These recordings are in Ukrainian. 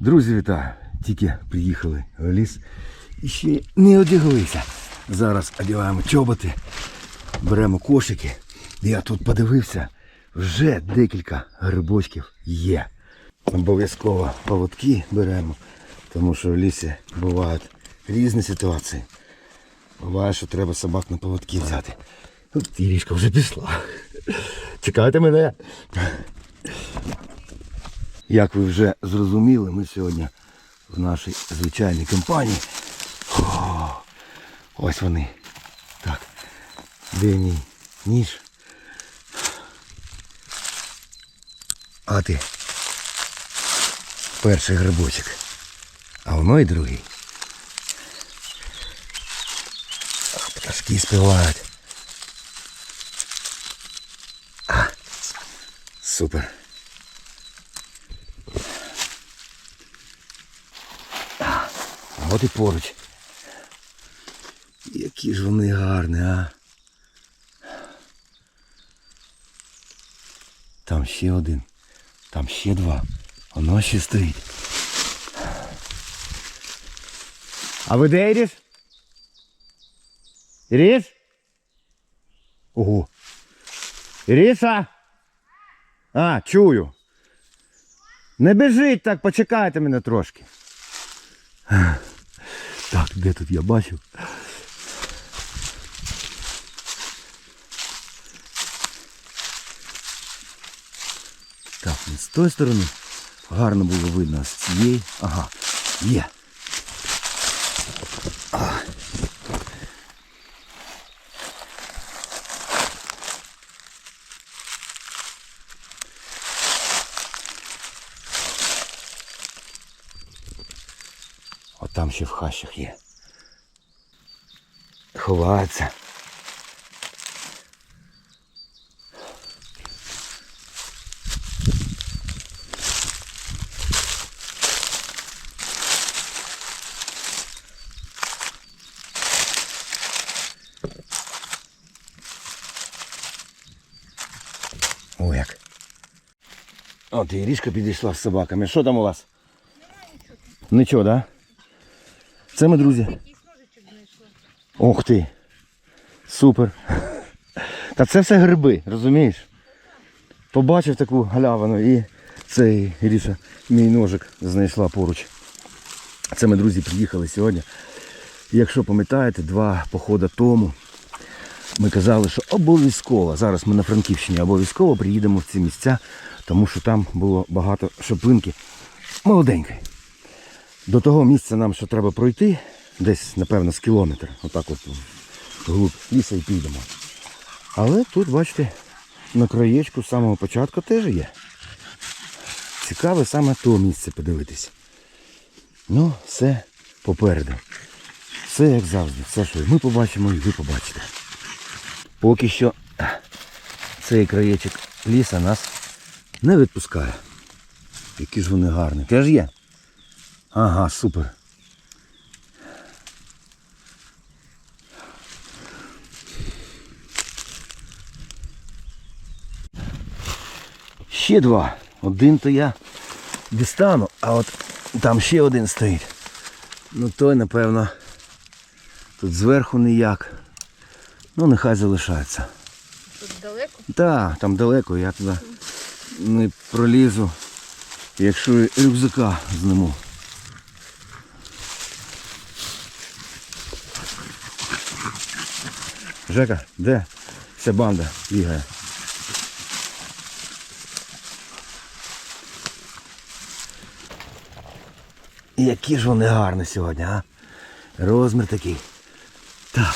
Друзі, вітаю! Тільки приїхали в ліс і ще не одяглися. Зараз одягаємо чоботи, беремо кошики. Я тут подивився, вже декілька грибочків є. Обов'язково поводки беремо, тому що в лісі бувають різні ситуації. Буває, що треба собак на поводки взяти. Тут Ірішка вже пішла. Чекайте мене. Як ви вже зрозуміли, ми сьогодні в нашій звичайній компанії. О, ось вони. Так. Де мій ніж? А ти. Перший грибочок. А воно і другий. Пташки співають. А, супер. От і поруч. Які ж вони гарні, а. Там ще один. Там ще два. Воно ще стоїть. А ви де Іріс? Іріс? Ого. Іріса? А, чую. Не біжіть так, почекайте мене трошки. Так, де тут я бачив? Так, не з тої сторони. Гарно було видно з цієї. Ага, є. там ще в хащах є. Ховаються. О, як. От і річка підійшла з собаками. Що там у вас? Нічого, так? Да? Це ми, друзі. Ох ти. Супер. Та це все гриби, розумієш? Побачив таку галявину і цей Іріша, мій ножик знайшла поруч. Це ми, друзі, приїхали сьогодні. Якщо пам'ятаєте, два походи тому ми казали, що обов'язково, зараз ми на Франківщині, обов'язково приїдемо в ці місця, тому що там було багато шопинки молоденької. До того місця нам ще треба пройти, десь, напевно, з кілометр. Отак от вглуб ліса і підемо. Але тут, бачите, на краєчку з самого початку теж є. Цікаве саме то місце подивитись. Ну, все попереду. Все як завжди, все, що ми побачимо і ви побачите. Поки що цей краєчок ліса нас не відпускає. Які ж вони гарні. Теж є? Ага, супер. Ще два. Один то я дістану, а от там ще один стоїть. Ну той, напевно, тут зверху ніяк. Ну, нехай залишається. Тут далеко. Так, там далеко, я туди не пролізу, якщо рюкзака зніму. Жека, де вся банда бігає? Які ж вони гарні сьогодні, а? Розмір такий. Так,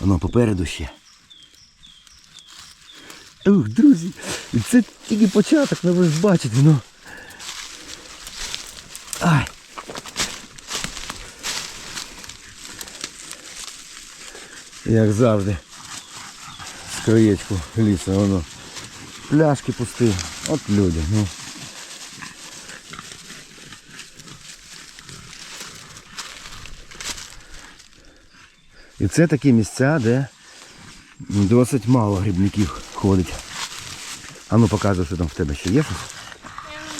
воно попереду ще. Ух, друзі, це тільки початок, ну ви ж бачите, ну. Ай. Як завжди. Краєчку лісу, воно. Пляшки пусті. От люди, ну. І це такі місця, де досить мало грибників ходить. А ну показуй, що там в тебе ще є щось.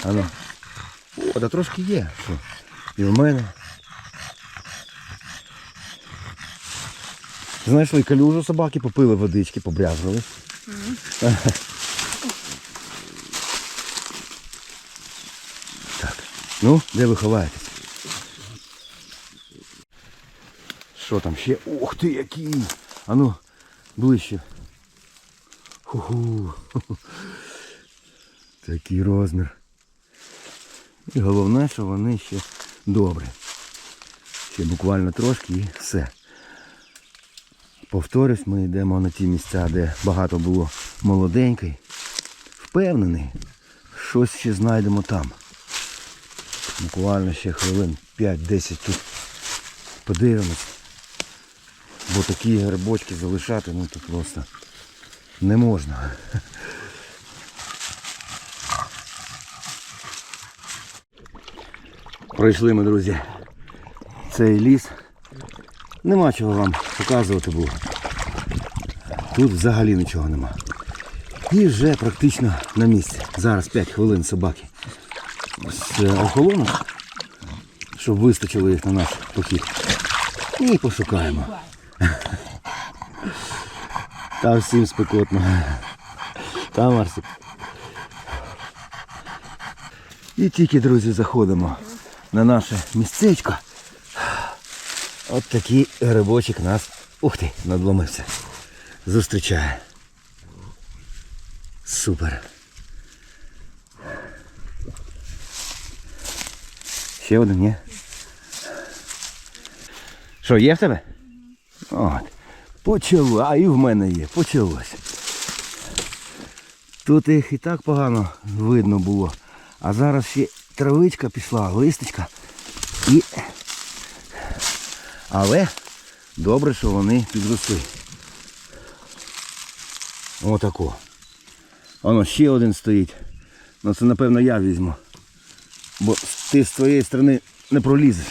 А ну. О, та трошки є. Що? І в мене. Знайшли калюжу собаки, попили водички, побрязгали. Так. Ну, де ви ховаєтесь? Що там ще? Ух ти, який! Ану, ближче. Ху-ху. Такий розмір. І головне, що вони ще добрі. Ще буквально трошки і все. Повторюсь, ми йдемо на ті місця, де багато було молоденький. Впевнений, щось ще знайдемо там. Буквально ще хвилин 5-10 тут подивимось. Бо такі грибочки залишати, ну тут просто не можна. Пройшли ми, друзі, цей ліс. Нема чого вам показувати було. Тут взагалі нічого нема. І вже практично на місці. Зараз 5 хвилин собаки. З охолону, щоб вистачило їх на наш похід. І пошукаємо. Та всім спекотно. Та Марсик. І тільки, друзі, заходимо на наше місцечко. От такий грибочок нас, ух ти, надломився. Зустрічає. Супер. Ще один, ні? Що, є в тебе? От. Почало, а і в мене є, почалось. Тут їх і так погано видно було. А зараз ще травичка пішла, листочка. І... Але добре, що вони підросли. Отако. Воно ще один стоїть. Ну це напевно я візьму. Бо ти з твоєї сторони не пролізеш.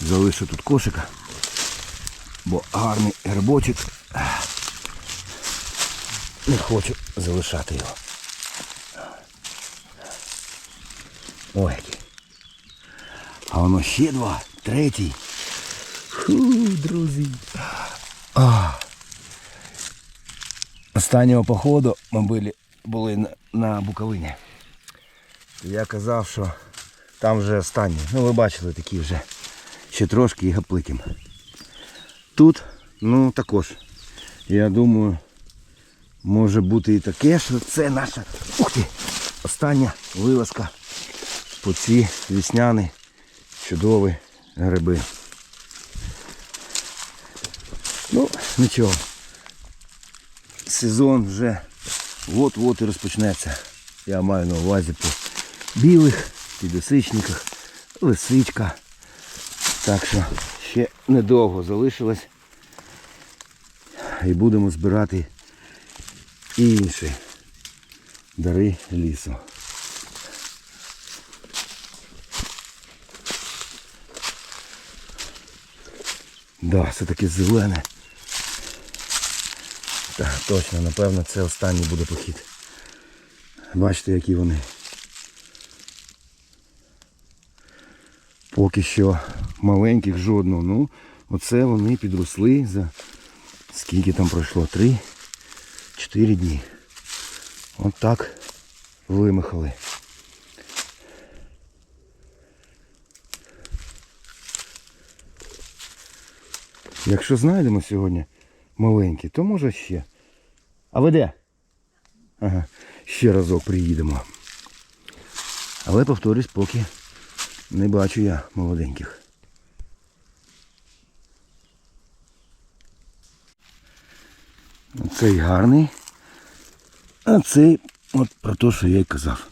Залишу тут кошика. Бо гарний грибочок. Не хочу залишати його. Ой. А воно ще два, третій. Фу, друзі. А. Останнього походу ми були, були на, на Буковині. Я казав, що там вже останні. Ну ви бачили такі вже. Ще трошки і гапликим. Тут, ну також. Я думаю, може бути і таке, що це наша ух ти, остання вилазка по ці вісняні чудові гриби. Ну, нічого. Сезон вже от-от і розпочнеться. Я маю на увазі по білих, підосичниках, лисичка. Так що ще недовго залишилось. І будемо збирати інші дари лісу. Да, все таки зелене. Так, точно, напевно, це останній буде похід. Бачите, які вони. Поки що маленьких жодного. Ну, оце вони підросли за скільки там пройшло? Три, чотири дні. От так вимахали. Якщо знайдемо сьогодні маленькі, то може ще. А ви де? Ага, ще разок приїдемо. Але повторюсь, поки не бачу я молоденьких. Цей гарний. А цей от про те, що я й казав.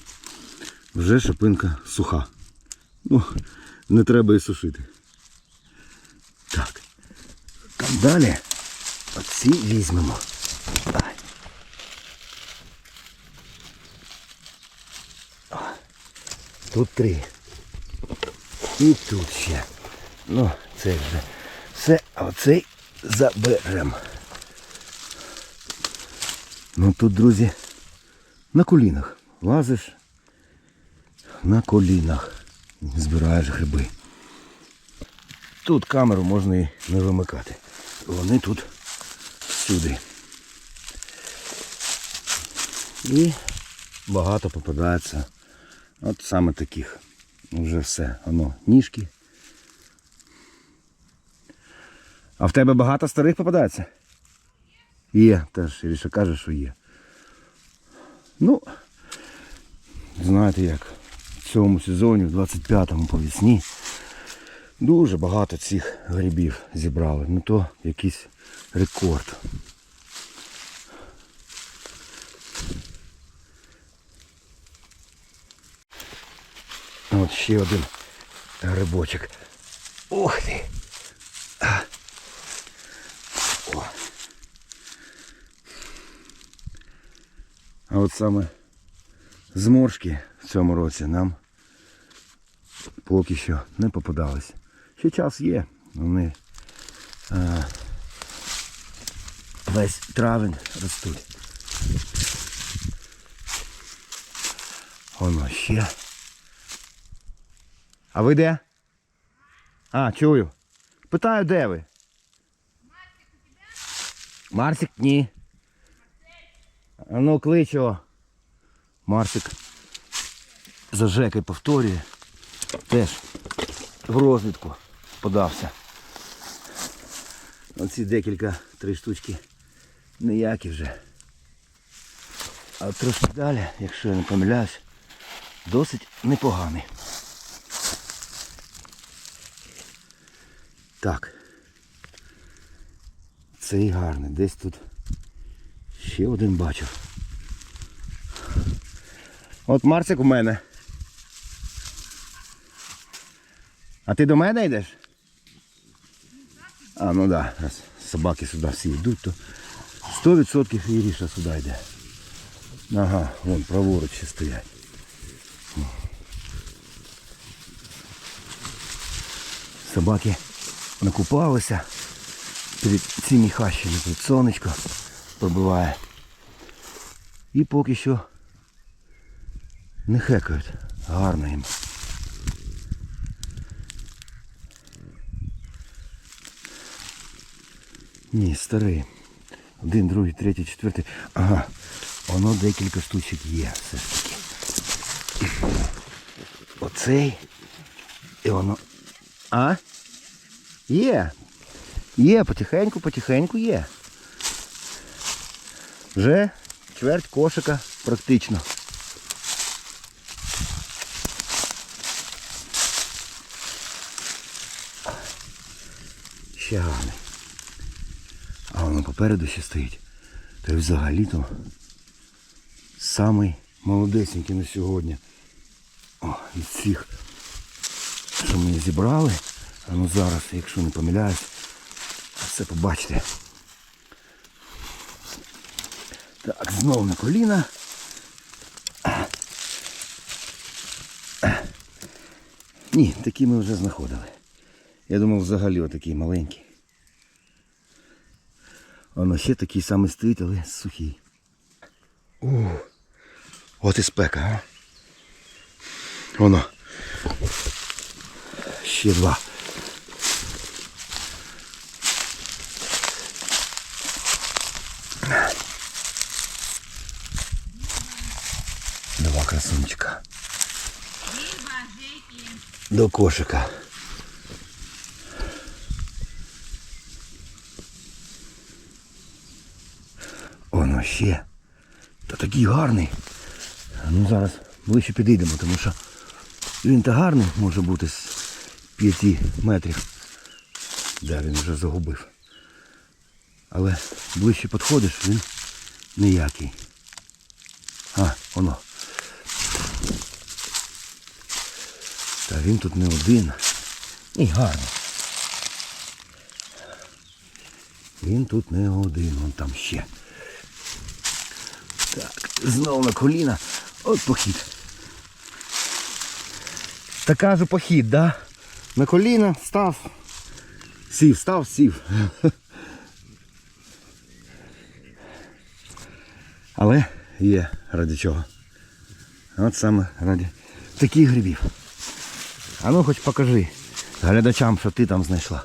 Вже шипинка суха. Ну, не треба і сушити. Так. Там далі оці візьмемо. Тут три. І тут ще. Ну, це вже все, а оцей заберемо. Ну тут, друзі, на колінах лазиш. на колінах збираєш гриби. Тут камеру можна і не вимикати. Вони тут всюди. І багато попадається. От саме таких. Вже все. Воно, ніжки. А в тебе багато старих попадається? Є, теж Іріша каже, що є. Ну, знаєте як, в цьому сезоні, в 25-му по весні, дуже багато цих грибів зібрали. Ну то якийсь рекорд. От ще один грибочок. Ух ти! О. А от саме зморшки в цьому році нам поки що не попадались. Ще час є. Вони а, весь травень ростуть. Воно ще. А ви де? А, чую. Питаю, де ви? Марсик ні. Ну клич його. Марсик за Жекою повторює. Теж в розвідку подався. Оці декілька три штучки ніякі вже. А трошки далі, якщо я не помиляюсь, досить непоганий. Так. Цей гарний. Десь тут ще один бачив. От Марсик у мене. А ти до мене йдеш? А, ну да, раз собаки сюди всі йдуть, то 100% Іріша сюди йде. Ага, вон праворуч ще стоять. Собаки накупалися перед цими хащами. Тут сонечко пробиває. І поки що не хекають. Гарно їм. Ні, старий. Один, другий, третій, четвертий. Ага. Воно декілька штучок є все ж таки. Оцей. І воно. А? Є. Є, потихеньку, потихеньку є. Вже чверть кошика практично. Ще гарний. Попереду ще стоїть. Та й взагалі-то самий молодесенький на сьогодні. О, із цих, що ми зібрали. А ну зараз, якщо не помиляюсь, все побачите. Так, знову на коліна. Ні, такі ми вже знаходили. Я думав взагалі отакий маленький. Воно ще такий самий стоїть, але сухий. О, от і спека, а? Воно. Ще два. Два красунчика. До кошика. Воно ще. Та такий гарний. Ну зараз ближче підійдемо, тому що він та гарний може бути з 5 метрів. Да, він вже загубив. Але ближче підходиш, він ніякий. А, воно. Та він тут не один. І гарний. Він тут не один, вон там ще. Так, знову на коліна. От похід. Така же похід, да? На коліна став. Сів, став, сів. Але є ради чого. От саме раді таких грибів. А ну хоч покажи глядачам, що ти там знайшла.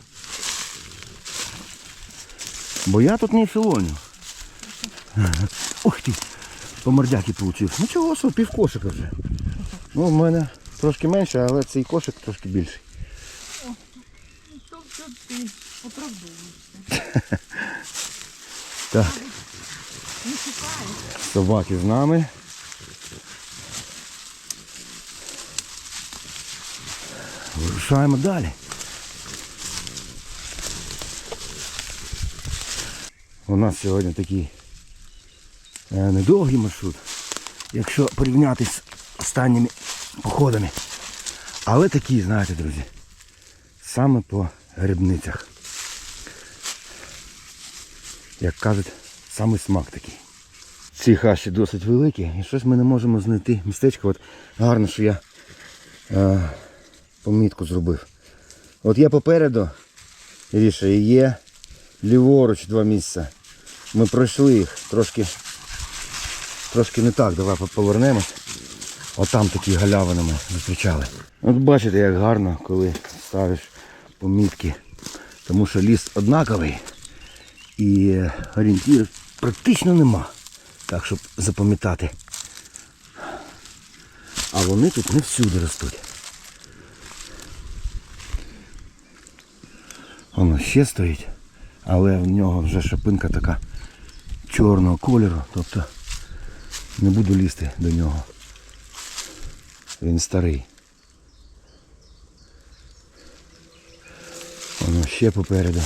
Бо я тут не філоню. Ух ти, по мордяки получив. Ну чого, що, пів кошика вже. Ну, в мене трошки менше, але цей кошик трошки більший. Так, собаки з нами. Вирушаємо далі. У нас сьогодні такий недовгий маршрут, якщо порівняти з останніми походами. Але такий, знаєте, друзі, саме по грибницях. Як кажуть, саме смак такий. Ці хащі досить великі і щось ми не можемо знайти містечко. От гарно, що я е, помітку зробив. От є попереду, Іріша, є ліворуч два місця. Ми пройшли їх трошки, трошки не так, давай повернемось. От там такі галявини ми зустрічали. От бачите, як гарно, коли ставиш помітки. Тому що ліс однаковий і орієнтирів практично нема. Так, щоб запам'ятати. А вони тут не всюди ростуть. Воно ще стоїть, але в нього вже шипинка така чорного кольору, тобто не буду лізти до нього. Він старий. Воно ще попереду.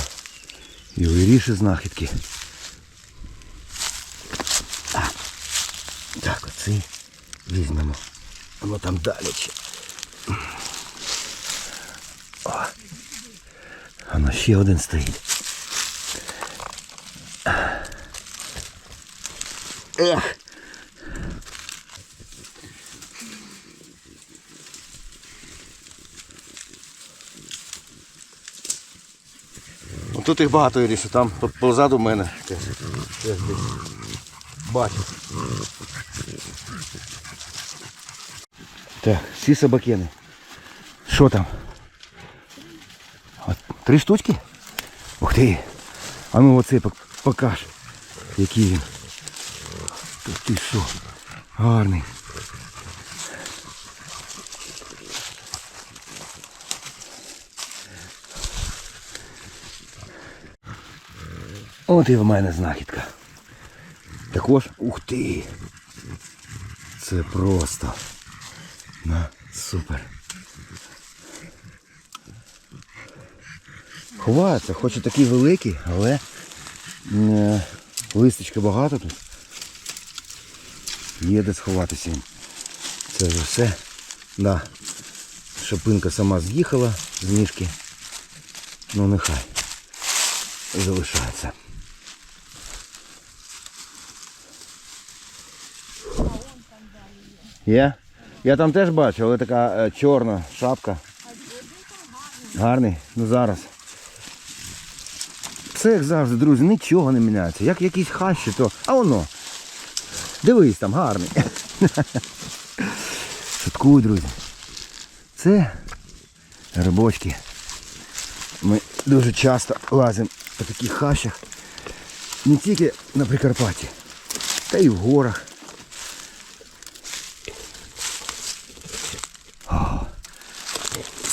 І виріші знахідки. А, Так, оцей візьмемо. Воно там далі. О. Воно ще один стоїть. Ех. Тут їх багато Іріша, там по- позаду мене. теж. Теж. Бачу. Так, всі собакени. Що там? От, три штучки? Ух ти. А ну оцей пок- покаж. Який він. Та ти що? Гарний. От і в мене знахідка. Також, ух ти. Це просто. На, супер. Ховається, хоч і такий великий, але е, листочка багато тут. Є де сховатися їм. Це вже все. Да. Шапинка сама з'їхала з ніжки. Ну нехай. Залишається. Є? Я там теж бачу, але така е, чорна шапка. Гарний, ну зараз. Все як завжди, друзі, нічого не міняється. Як якісь хащі, то. А воно. Дивись там, гарний. Шуткую, друзі. Це грибочки. Ми дуже часто лазимо по таких хащах. Не тільки на Прикарпатті, та й в горах.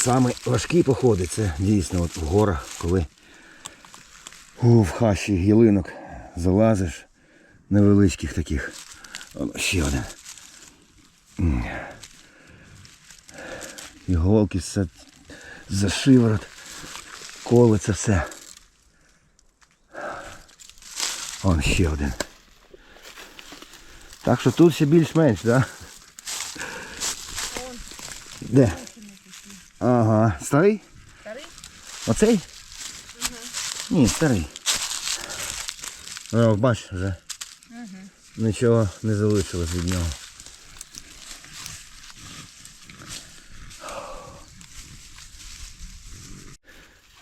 Саме важкі походи це дійсно от в горах, коли у, в хащі гілинок залазиш невеличких таких. Воно ще один. Іголки все за шиворот, колиться все. Он ще один. Так що тут ще більш-менш, так? Да? Де? Ага. Старий? Старий? Оцей? Ні, старий. О, бач вже. Нічого не залишилось від нього.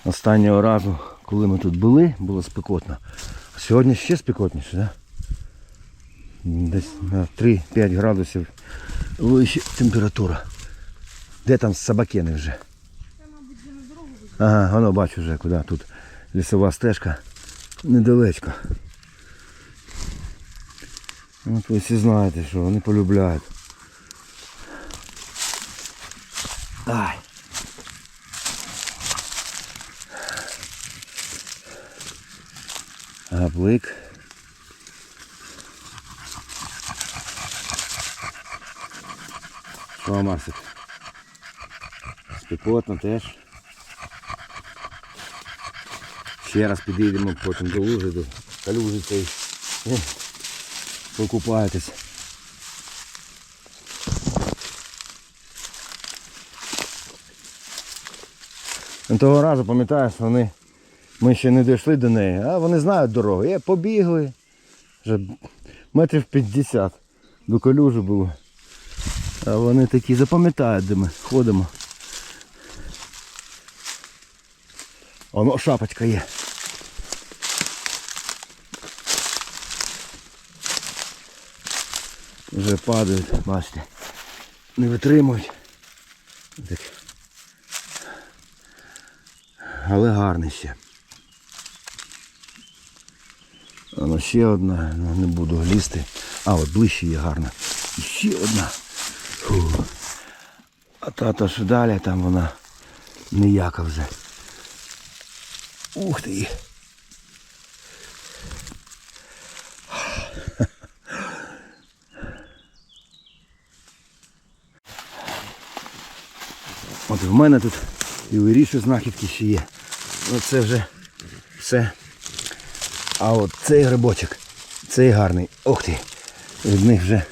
Останнього разу, коли ми тут були, було спекотно. А сьогодні ще спекотніше, так? Да? Десь на 3-5 градусів вища температура. Де там собакени вже? Ага, воно бачу вже куди. Тут лісова стежка. Недалечко. От ви всі знаєте, що вони полюбляють. Ай. Гаплик. Що, Марсик? Спекотно теж. Ще раз підійдемо потім до лужи, до калюжі цієї. Е, Покупаєтесь. Того разу, пам'ятаєш, вони, ми ще не дійшли до неї, а вони знають дорогу. Є, побігли. Вже метрів 50 до калюжі було. А вони такі запам'ятають, де ми ходимо. Воно шапочка є. Вже падають, бачите. Не витримують. Так. Але гарний ще. Воно ще одна, ну не буду лізти. А, от ближче є гарна. І ще одна. Фу. А та, та що далі, там вона ніяка вже. Ух ти. От в мене тут і вирішую знахідки ще є. Ну це вже все. А от цей грибочок, цей гарний. Ох ти. Від них вже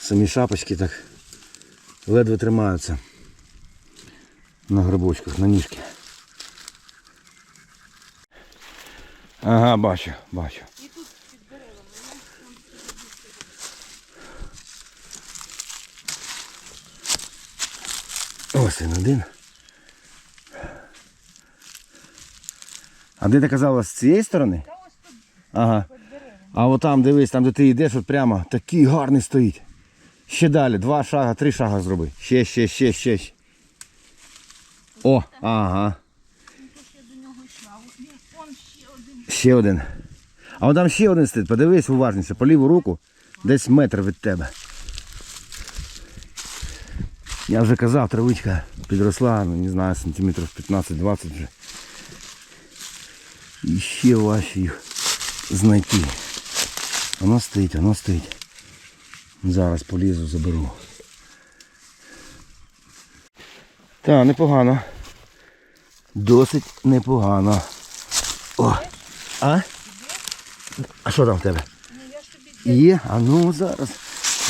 самі шапочки так ледве тримаються на грибочках, на ніжки. Ага, бачу, бачу. Ось він один. А де ти казала, з цієї сторони? Та ось тут Ага. під. А от там дивись, там де ти йдеш, от прямо такий гарний стоїть. Ще далі, два шага, три шага зроби. Ще, ще, ще, ще. ще. О, ага. Ну, то ж я до нього йшла. Ось є, вон ще один. А от там ще один стоїть, подивись уважніше, по ліву руку, десь метр від тебе. Я вже казав, травичка підросла, ну не знаю, сантиметрів 15-20 вже. І ще важче їх знайти. Воно стоїть, воно стоїть. Зараз полізу, заберу. Так, непогано. Досить непогано. О! А? А що там в тебе? Ну я ж тобі Є? А ну зараз.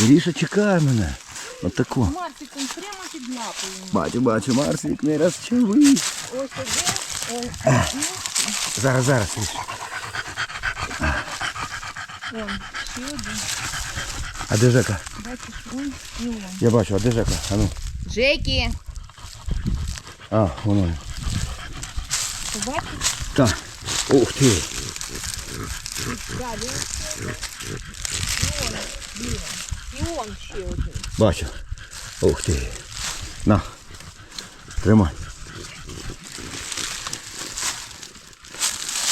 Ріша чекає мене. От таку. Марсиком прямо під лапою. Бачу, бачу, Марсик, не розчави. Ось один, ось Зараз, зараз, Ріша. вон, ще один. А де Жека? Бачиш, і. Я бачу, а де Жека? А ну. Джекі, А, воно. він. ти бачиш? Так. Ух ти. І вон ще один. Бачу. Ух ти. На. Тримай.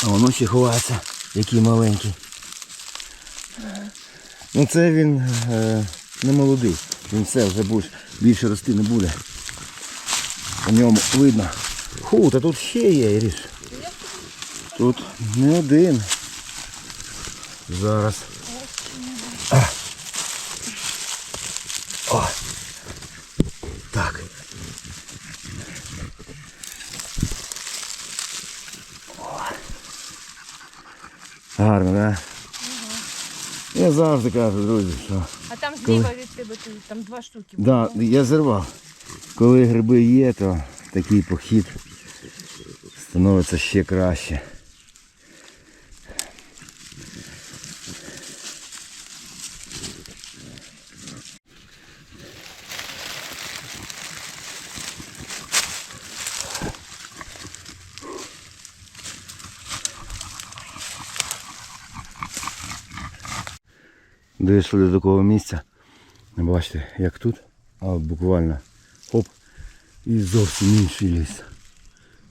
А воно ще ховається, який маленький. Ну це він е, не молодий. Він все вже більше, більше рости не буде. По ньому видно. Ху, та тут ще є, Іріш. Тут не один. Зараз. О. Так. О. Гарно, да? Я завжди кажу, друзі, що А там зліва від тебе там два штуки. да, я зірвав. Коли гриби є, то такий похід становиться ще краще. Дійшли до такого місця. Бачите, як тут, а буквально хоп, І зовсім інший ліс.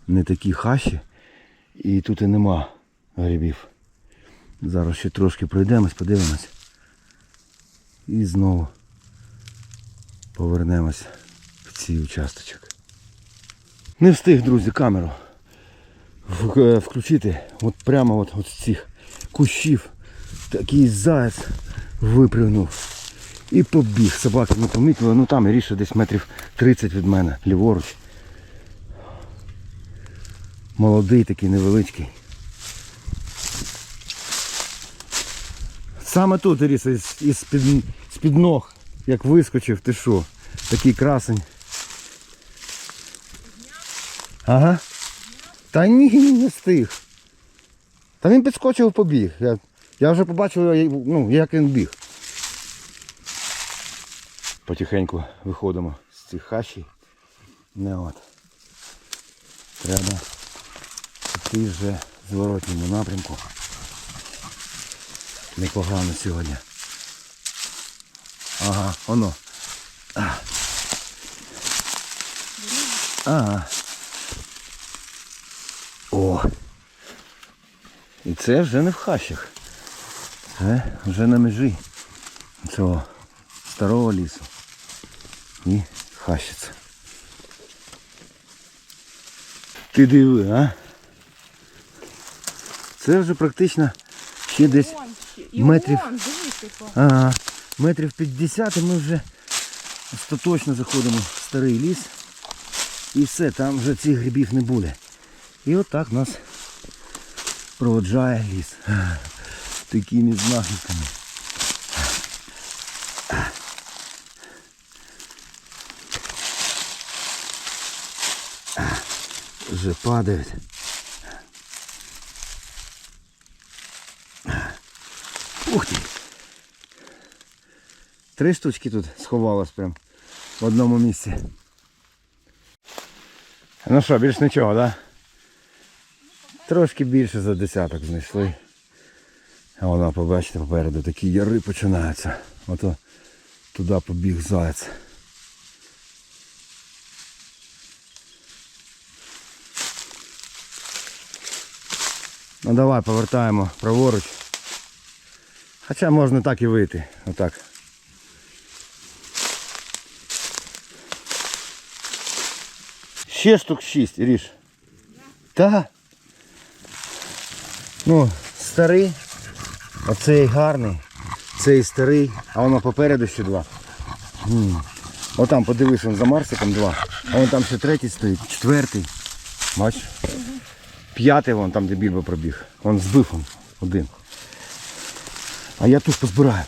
Не такі хащі. І тут і нема грибів. Зараз ще трошки пройдемось, подивимось. І знову повернемось в цей участочок. Не встиг, друзі, камеру е, включити. От прямо от, от з цих кущів такий заяць випригнув. І побіг. Собаки не помітили, ну там ріше десь метрів 30 від мене, ліворуч. Молодий такий невеличкий. Саме тут Іріса, із, під, з-під ног, як вискочив, ти що? Такий красень. Ага. Та ні, не встиг. Та він підскочив побіг. Я, я вже побачив, ну, як він біг. Потихеньку виходимо з цих хащій. Не от. Треба йти вже в зворотньому напрямку. Непогано сьогодні. Ага, воно. Ага. О. І це вже не в хащах. Це вже на межі цього старого лісу. І хащиться. Ти диви, а? Це вже практично ще десь метрів. Ага, метрів 50 і ми вже остаточно заходимо в старий ліс. І все, там вже цих грибів не буде. І отак нас проводжає ліс. Такими знахідками. Вже падають. Ух ти! Три штучки тут сховалось прям в одному місці. Ну що, більш нічого, так? Да? Трошки більше за десяток знайшли. А вона, побачите, попереду такі яри починаються. Ото туди побіг заяць. Ну давай повертаємо праворуч. Хоча можна так і вийти. Отак. Ще штук 6, ріж. Та. Ну, старий. Оцей гарний. Цей старий, а воно попереду ще два. Отам подивись, он за Марсиком два. А вон там ще третій стоїть, четвертий. Бачиш? П'ятий вон там, де більбо пробіг. Вон збив он один. А я тут позбираю.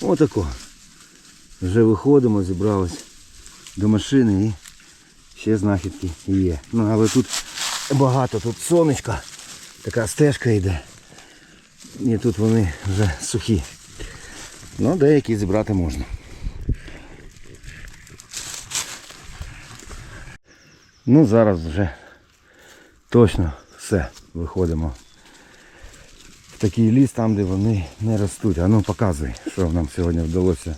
Отако. Вже виходимо, зібрались до машини і ще знахідки є. Ну але тут багато, тут сонечка, така стежка йде. І тут вони вже сухі. Ну, деякі зібрати можна. Ну зараз вже точно все, виходимо в такий ліс, там де вони не ростуть. А ну показуй, що нам сьогодні вдалося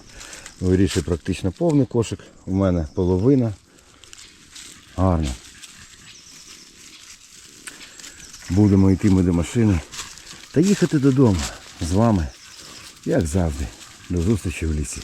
вирішити практично повний кошик. У мене половина. Гарно. Будемо йти ми до машини та їхати додому з вами, як завжди. До зустрічі в лісі.